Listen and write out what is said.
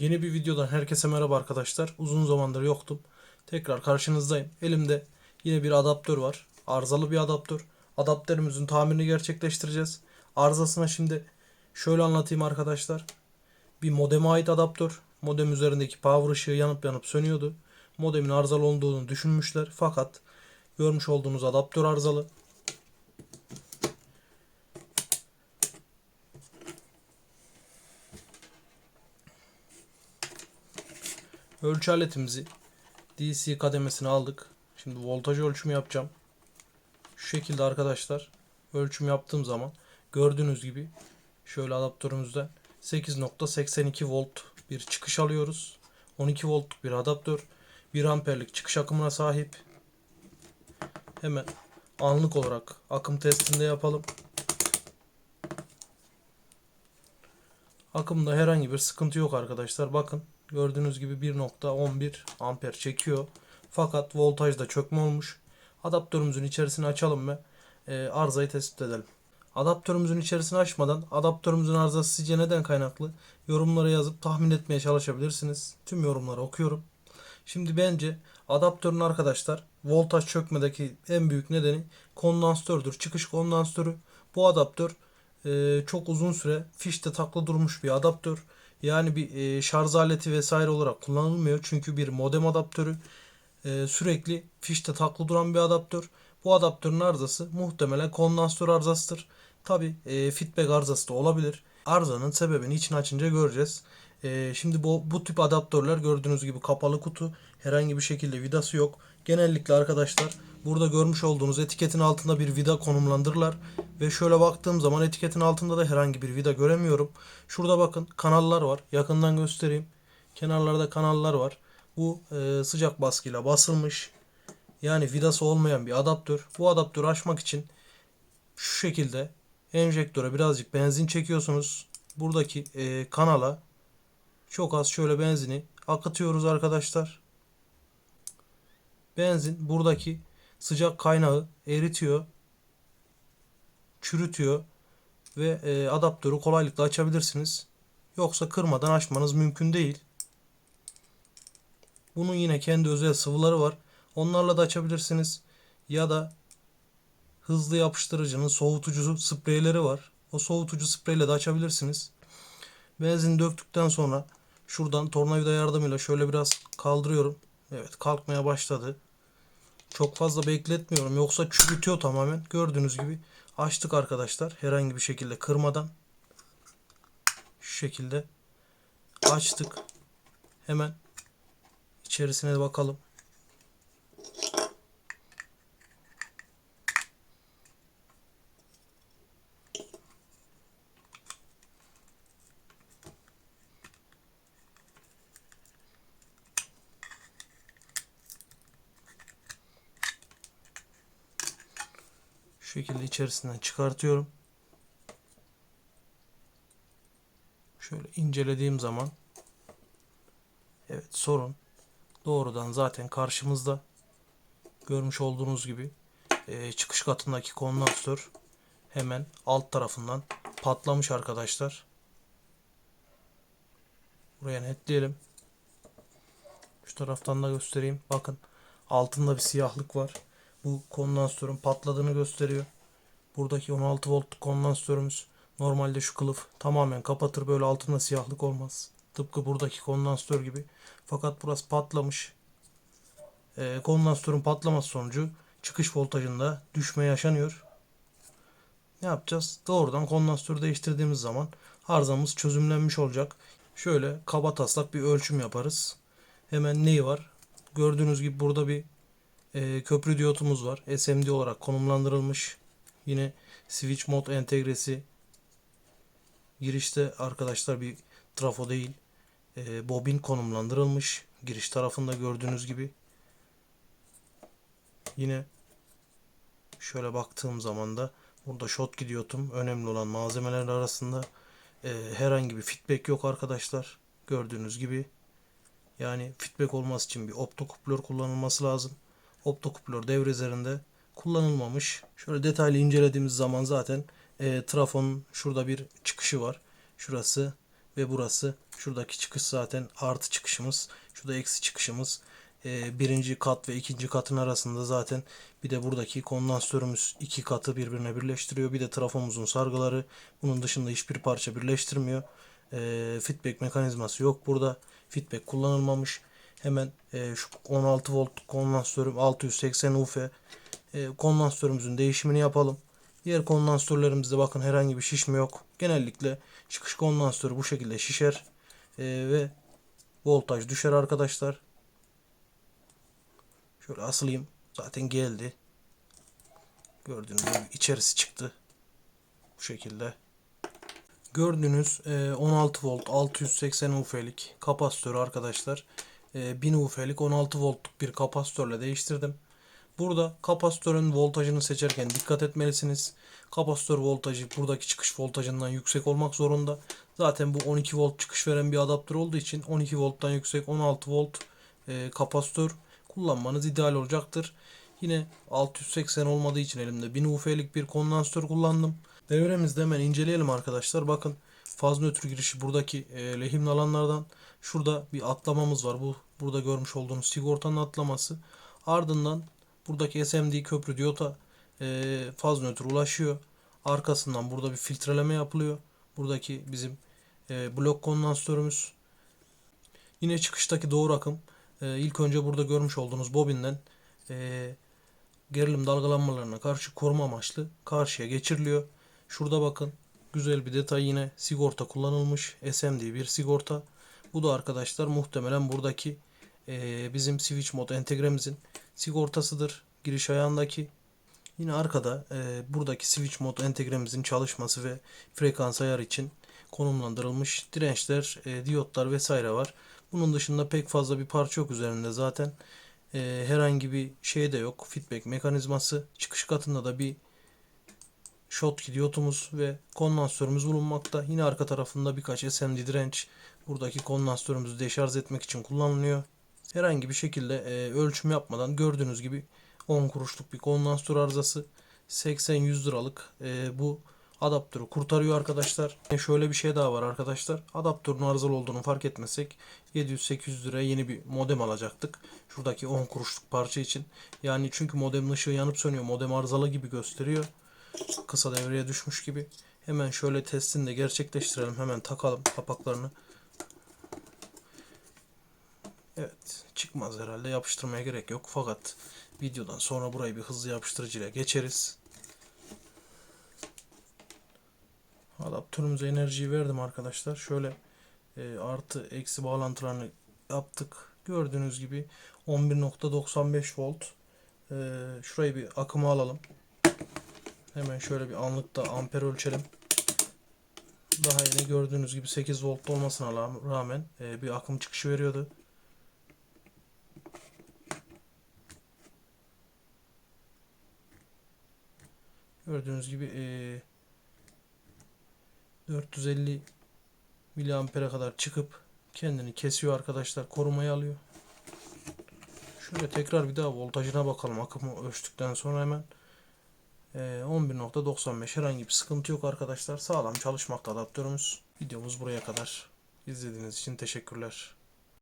Yeni bir videodan herkese merhaba arkadaşlar. Uzun zamandır yoktum. Tekrar karşınızdayım. Elimde yine bir adaptör var. Arızalı bir adaptör. Adaptörümüzün tamirini gerçekleştireceğiz. Arızasına şimdi şöyle anlatayım arkadaşlar. Bir modeme ait adaptör. Modem üzerindeki power ışığı yanıp yanıp sönüyordu. Modemin arızalı olduğunu düşünmüşler. Fakat görmüş olduğunuz adaptör arızalı. Ölçü aletimizi DC kademesine aldık. Şimdi voltaj ölçümü yapacağım. Şu şekilde arkadaşlar ölçüm yaptığım zaman gördüğünüz gibi şöyle adaptörümüzden 8.82 volt bir çıkış alıyoruz. 12 voltluk bir adaptör. 1 amperlik çıkış akımına sahip. Hemen anlık olarak akım testinde yapalım. Akımda herhangi bir sıkıntı yok arkadaşlar. Bakın gördüğünüz gibi 1.11 amper çekiyor. Fakat voltajda çökme olmuş. Adaptörümüzün içerisini açalım ve e, arızayı tespit edelim. Adaptörümüzün içerisini açmadan adaptörümüzün arızası sizce neden kaynaklı? Yorumlara yazıp tahmin etmeye çalışabilirsiniz. Tüm yorumları okuyorum. Şimdi bence adaptörün arkadaşlar voltaj çökmedeki en büyük nedeni kondansördür. Çıkış kondansörü. Bu adaptör e, çok uzun süre fişte takla durmuş bir adaptör. Yani bir e, şarj aleti vesaire olarak kullanılmıyor. Çünkü bir modem adaptörü e, sürekli fişte takla duran bir adaptör. Bu adaptörün arızası muhtemelen kondansatör arızasıdır. Tabi e, feedback arızası da olabilir. Arızanın sebebini için açınca göreceğiz. E, şimdi bu, bu tip adaptörler gördüğünüz gibi kapalı kutu. Herhangi bir şekilde vidası yok. Genellikle arkadaşlar burada görmüş olduğunuz etiketin altında bir vida konumlandırırlar. Ve şöyle baktığım zaman etiketin altında da herhangi bir vida göremiyorum. Şurada bakın kanallar var. Yakından göstereyim. Kenarlarda kanallar var. Bu e, sıcak baskıyla basılmış. Yani vidası olmayan bir adaptör. Bu adaptörü açmak için şu şekilde enjektöre birazcık benzin çekiyorsunuz. Buradaki e, kanala çok az şöyle benzini akıtıyoruz arkadaşlar. Benzin buradaki sıcak kaynağı eritiyor, çürütüyor ve e, adaptörü kolaylıkla açabilirsiniz. Yoksa kırmadan açmanız mümkün değil. Bunun yine kendi özel sıvıları var. Onlarla da açabilirsiniz. Ya da hızlı yapıştırıcının soğutucu spreyleri var. O soğutucu spreyle de açabilirsiniz. Benzin döktükten sonra şuradan tornavida yardımıyla şöyle biraz kaldırıyorum. Evet kalkmaya başladı. Çok fazla bekletmiyorum. Yoksa çürütüyor tamamen. Gördüğünüz gibi açtık arkadaşlar. Herhangi bir şekilde kırmadan. Şu şekilde açtık. Hemen içerisine de bakalım. Şu şekilde içerisinden çıkartıyorum. Şöyle incelediğim zaman evet sorun doğrudan zaten karşımızda görmüş olduğunuz gibi e, çıkış katındaki kondansatör hemen alt tarafından patlamış arkadaşlar. Buraya netleyelim. Şu taraftan da göstereyim. Bakın altında bir siyahlık var. Bu kondansatörün patladığını gösteriyor. Buradaki 16 voltluk kondansatörümüz normalde şu kılıf tamamen kapatır böyle altında siyahlık olmaz. Tıpkı buradaki kondansatör gibi. Fakat burası patlamış. Ee, kondansatörün patlaması sonucu çıkış voltajında düşme yaşanıyor. Ne yapacağız? Doğrudan kondansatörü değiştirdiğimiz zaman arızamız çözümlenmiş olacak. Şöyle kaba taslak bir ölçüm yaparız. Hemen neyi var? Gördüğünüz gibi burada bir e, köprü diyotumuz var. SMD olarak konumlandırılmış. Yine switch mod entegresi. Girişte arkadaşlar bir trafo değil. E, bobin konumlandırılmış. Giriş tarafında gördüğünüz gibi. Yine şöyle baktığım zaman da burada shot diyotum önemli olan malzemeler arasında e, herhangi bir feedback yok arkadaşlar. Gördüğünüz gibi. Yani feedback olması için bir optokuplör kullanılması lazım optokuplör devre üzerinde kullanılmamış. Şöyle detaylı incelediğimiz zaman zaten e, trafonun şurada bir çıkışı var. Şurası ve burası şuradaki çıkış zaten artı çıkışımız. Şurada eksi çıkışımız. Ee, birinci kat ve ikinci katın arasında zaten bir de buradaki kondansatörümüz iki katı birbirine birleştiriyor. Bir de trafomuzun sargıları. Bunun dışında hiçbir parça birleştirmiyor. Ee, feedback mekanizması yok burada. Feedback kullanılmamış. Hemen e, şu 16 volt kondansatörüm 680 UF e, kondansatörümüzün değişimini yapalım. Diğer kondansatörlerimizde bakın herhangi bir şişme yok. Genellikle çıkış kondansatörü bu şekilde şişer e, ve voltaj düşer arkadaşlar. Şöyle asılayım. Zaten geldi. Gördüğünüz gibi içerisi çıktı. Bu şekilde. Gördüğünüz e, 16 volt 680 UF'lik kapasitörü arkadaşlar. E, 1000 UF'lik 16 voltluk bir kapasitörle değiştirdim. Burada kapasitörün voltajını seçerken dikkat etmelisiniz. Kapasitör voltajı buradaki çıkış voltajından yüksek olmak zorunda. Zaten bu 12 volt çıkış veren bir adaptör olduğu için 12 volttan yüksek 16 volt e, kapasitör kullanmanız ideal olacaktır. Yine 680 olmadığı için elimde 1000 UF'lik bir kondansatör kullandım. Devremizde hemen inceleyelim arkadaşlar. Bakın faz nötr girişi buradaki e, lehimli alanlardan şurada bir atlamamız var. Bu burada görmüş olduğunuz sigortanın atlaması. Ardından buradaki SMD köprü diyota e, faz nötr ulaşıyor. Arkasından burada bir filtreleme yapılıyor. Buradaki bizim e, blok kondansatörümüz. Yine çıkıştaki doğru akım e, ilk önce burada görmüş olduğunuz bobinden e, gerilim dalgalanmalarına karşı koruma amaçlı karşıya geçiriliyor. Şurada bakın güzel bir detay yine sigorta kullanılmış. SMD bir sigorta. Bu da arkadaşlar muhtemelen buradaki e, bizim switch mod entegremizin sigortasıdır. Giriş ayağındaki. Yine arkada e, buradaki switch mod entegremizin çalışması ve frekans ayarı için konumlandırılmış dirençler, e, diyotlar vesaire var. Bunun dışında pek fazla bir parça yok üzerinde zaten. E, herhangi bir şey de yok. Feedback mekanizması. Çıkış katında da bir Schottky diyotumuz ve kondansatörümüz bulunmakta. Yine arka tarafında birkaç SMD direnç buradaki kondansatörümüzü deşarj etmek için kullanılıyor. Herhangi bir şekilde e, ölçüm yapmadan gördüğünüz gibi 10 kuruşluk bir kondansatör arızası 80-100 liralık e, bu adaptörü kurtarıyor arkadaşlar. E, şöyle bir şey daha var arkadaşlar. Adaptörün arızalı olduğunu fark etmesek 700-800 liraya yeni bir modem alacaktık. Şuradaki 10 kuruşluk parça için. Yani çünkü modemin ışığı yanıp sönüyor. Modem arızalı gibi gösteriyor kısa devreye düşmüş gibi. Hemen şöyle testini de gerçekleştirelim. Hemen takalım kapaklarını. Evet çıkmaz herhalde yapıştırmaya gerek yok. Fakat videodan sonra burayı bir hızlı yapıştırıcıyla geçeriz. Adaptörümüze enerjiyi verdim arkadaşlar. Şöyle e, artı eksi bağlantılarını yaptık. Gördüğünüz gibi 11.95 volt. E, şurayı bir akıma alalım. Hemen şöyle bir anlıkta amper ölçelim. Daha yeni gördüğünüz gibi 8 volt olmasına rağmen e, bir akım çıkışı veriyordu. Gördüğünüz gibi e, 450 miliampere kadar çıkıp kendini kesiyor arkadaşlar. Korumaya alıyor. Şöyle tekrar bir daha voltajına bakalım akımı ölçtükten sonra hemen. 11.95 ee, herhangi bir sıkıntı yok arkadaşlar. Sağlam çalışmakta adaptörümüz. Videomuz buraya kadar. İzlediğiniz için teşekkürler.